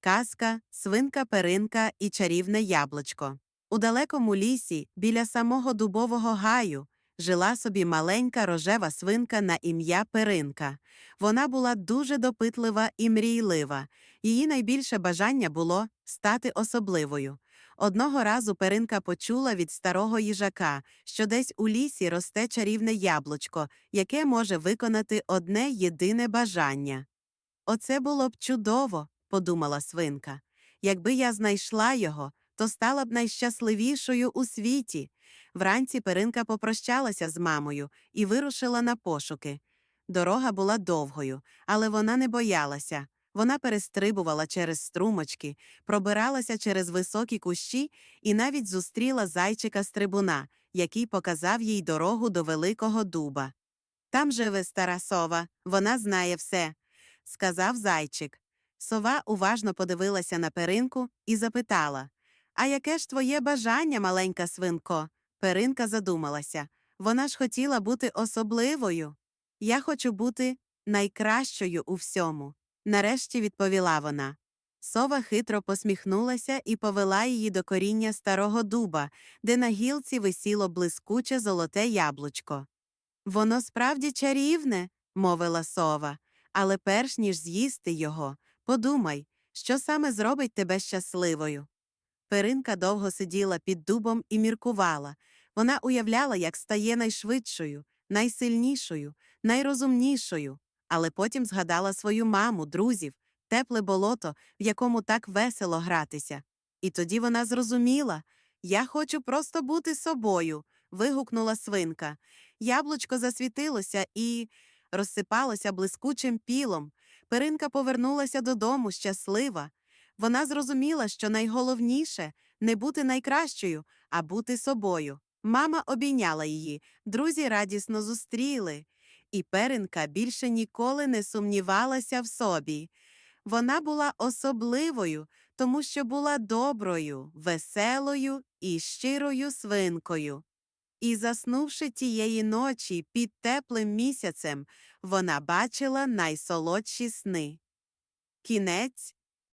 Казка, свинка Перинка і чарівне яблучко. У далекому лісі, біля самого дубового гаю, жила собі маленька рожева свинка на ім'я Перинка. Вона була дуже допитлива і мрійлива. Її найбільше бажання було стати особливою. Одного разу Перинка почула від старого їжака, що десь у лісі росте чарівне яблучко, яке може виконати одне єдине бажання. Оце було б чудово, подумала свинка. Якби я знайшла його, то стала б найщасливішою у світі. Вранці Перинка попрощалася з мамою і вирушила на пошуки. Дорога була довгою, але вона не боялася. Вона перестрибувала через струмочки, пробиралася через високі кущі і навіть зустріла зайчика стрибуна, який показав їй дорогу до великого дуба. Там живе стара сова, вона знає все, сказав зайчик. Сова уважно подивилася на перинку і запитала А яке ж твоє бажання, маленька свинко? Перинка задумалася. Вона ж хотіла бути особливою. Я хочу бути найкращою у всьому. Нарешті відповіла вона. Сова хитро посміхнулася і повела її до коріння старого дуба, де на гілці висіло блискуче золоте яблучко. Воно справді чарівне, мовила сова, але перш ніж з'їсти його, подумай, що саме зробить тебе щасливою. Перинка довго сиділа під дубом і міркувала. Вона уявляла, як стає найшвидшою, найсильнішою, найрозумнішою, але потім згадала свою маму, друзів, тепле болото, в якому так весело гратися. І тоді вона зрозуміла Я хочу просто бути собою. вигукнула свинка. Яблучко засвітилося і розсипалося блискучим пілом. Перинка повернулася додому щаслива. Вона зрозуміла, що найголовніше не бути найкращою, а бути собою. Мама обійняла її, друзі радісно зустріли, і перинка більше ніколи не сумнівалася в собі. Вона була особливою, тому що була доброю, веселою і щирою свинкою. І, заснувши тієї ночі під теплим місяцем, вона бачила найсолодші сни. Кінець